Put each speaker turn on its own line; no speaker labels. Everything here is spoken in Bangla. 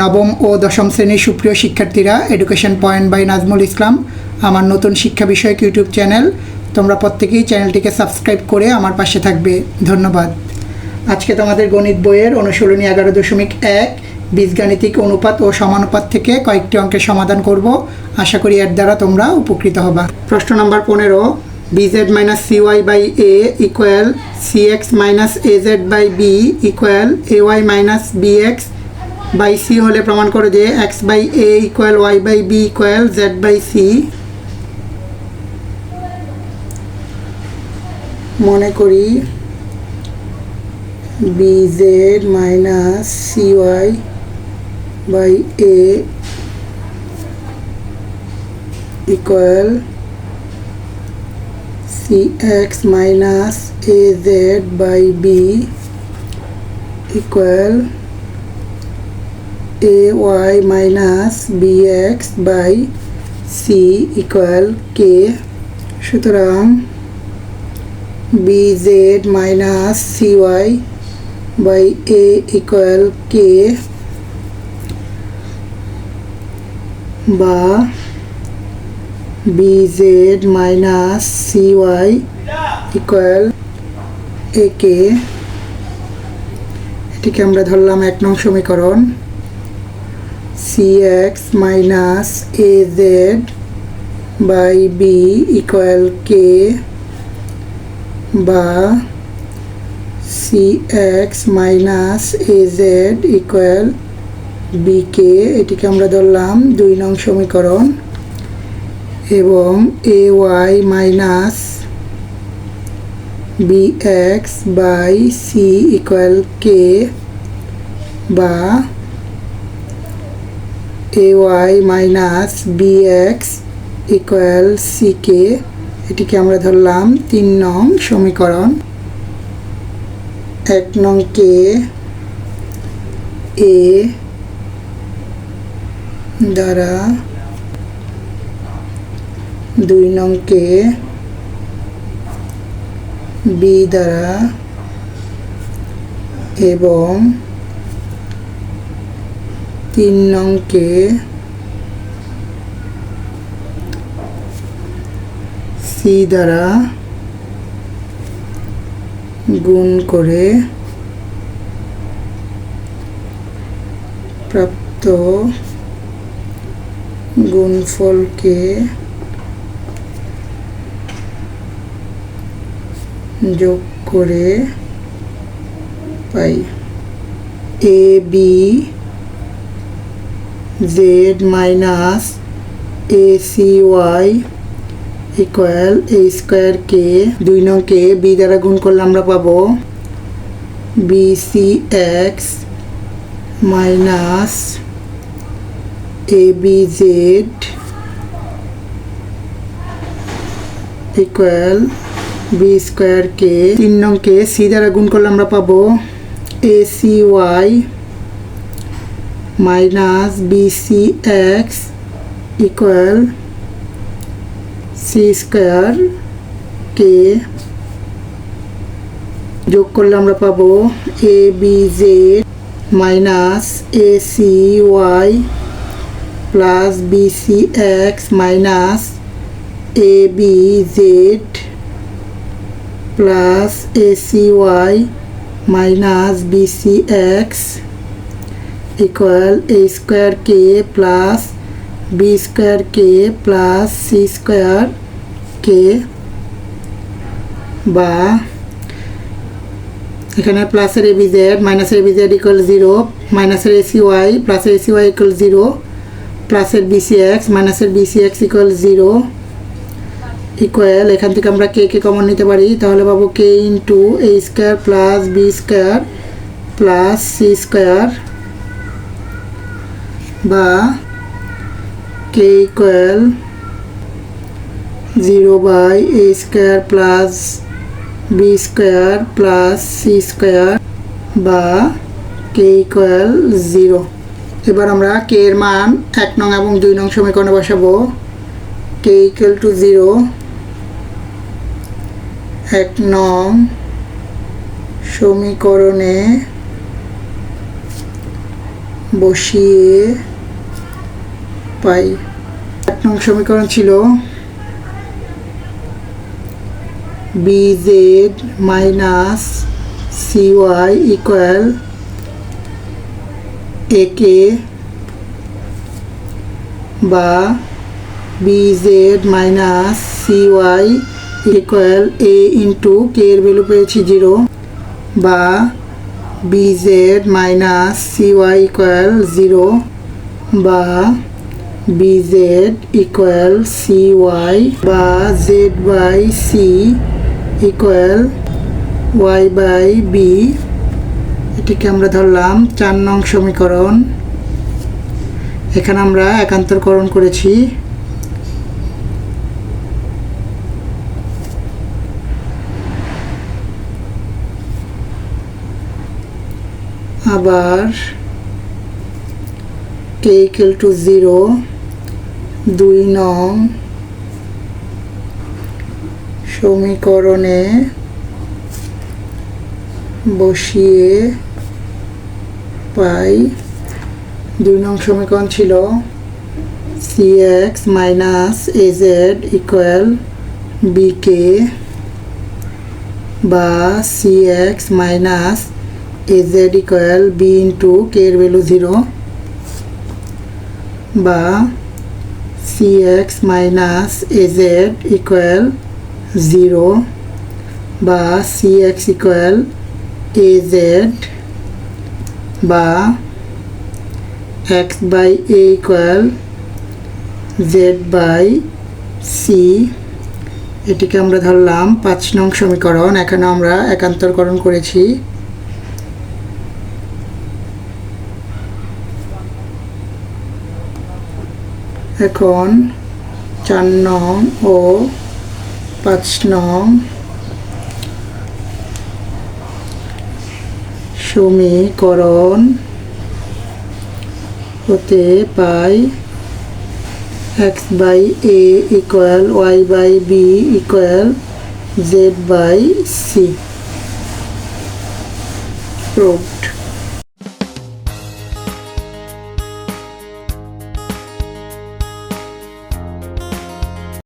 নবম ও দশম শ্রেণির সুপ্রিয় শিক্ষার্থীরা education point by Nazmul Islam আমার নতুন শিক্ষা বিষয়ক ইউটিউব চ্যানেল তোমরা প্রত্যেকেই চ্যানেলটিকে সাবস্ক্রাইব করে আমার পাশে থাকবে। ধন্যবাদ। আজকে তোমাদের গণিত বইয়ের অনুশীলনী এগারো দশমিক এক, বীজগাণিতিক অনুপাত ও সমানুপাত থেকে কয়েকটি অঙ্কের সমাধান করব। আশা করি এর দ্বারা তোমরা উপকৃত হবা। প্রশ্ন নম্বর পনেরো BZ minus CY by A equal C X minus A Z by B equal A Y minus B X by C হলে প্রমাণ করো যে X by A equal Y by B equal Z by C. মনে করি B Z minus C Y by A equal C X minus A Z by B equal A Y minus B X by C equal K সুতরাং B Z minus C Y by A equal K বা B Z minus C Y equal A K এটিকে আমরা ধরলাম এক নং সমীকরণ। Minus A Z by B equal K বা A Z equal B K এটিকে আমরা ধরলাম দুই নং সমীকরণ, এবং A Y minus B X by C equal K বা A Y minus B X equal C K এটিকে আমরা ধরলাম তিন নং সমীকরণ। এক নং কে এ দ্বারা দুই নং কে বি দ্বারা এবং তিন নংকে সি দ্বারা গুণ করে প্রাপ্ত গুণফলকে যোগ করে পাই। A B Z minus A C Y equal A square K দুই নকে বি দ্বারা গুণ করলে আমরা পাবো B C X minus A B Z equal B square K তিন নংকে সি দ্বারা গুণ করলে আমরা পাবো A C Y C X equal C square K যোগ করলে আমরা পাবো A B Z minus A C Y plus B C X minus A B Z plus A C Y minus B C X equal A square K plus B square K plus C square K বা এখানে প্লাসের এ বি জেড মাইনাসের A B Z equal zero মাইনাসের এসি ওয়াই প্লাসের এসি ওয়াই ইকুয়াল জিরো প্লাসের বিসি এক্স মাইনাসের BC X equal zero equal এখান থেকে আমরা কে কে কমন নিতে পারি, তাহলে পাবো K into A square plus B square plus C square বা K equal zero by A square plus B square plus C square বা কে ইকুয়াল জিরো এবার আমরা কে এর মান এক নং এবং দুই নং সমীকরণে বসাবো। কে ইকুয়াল টু জিরো এক নং সমীকরণে বসিয়ে পাই। এক নং সমীকরণ ছিল B Z minus C Y equal A কে বা B Z minus C Y equal A into K এর ভ্যালু পেয়েছি জিরো বা B Z minus C Y equal zero বা জেড ইকুয়াল সি ওয়াই বা Z by C equal Y by B এটিকে আমরা ধরলাম চার নং সমীকরণ। এখানে আমরা একান্তরকরণ করেছি। আবার কে ইকুয়াল টু জিরো দুই নং সমীকরণে বসিয়ে পাই। দুই নং সমীকরণ ছিল c x minus a z equal b k বা c x minus a z equal b into k এর ভ্যালু জিরো বা x minus z equal zero বা এক্স ইকুয়াল এ জেড বা x by a equal z by c এটিকে আমরা ধরলাম পাঁচ নং সমীকরণ। এখানে আমরা একান্তরকরণ করেছি। এখন চার নং ও পাঁচ নং সমীকরণ হতে পাই x by a equal y by b equal z by c proved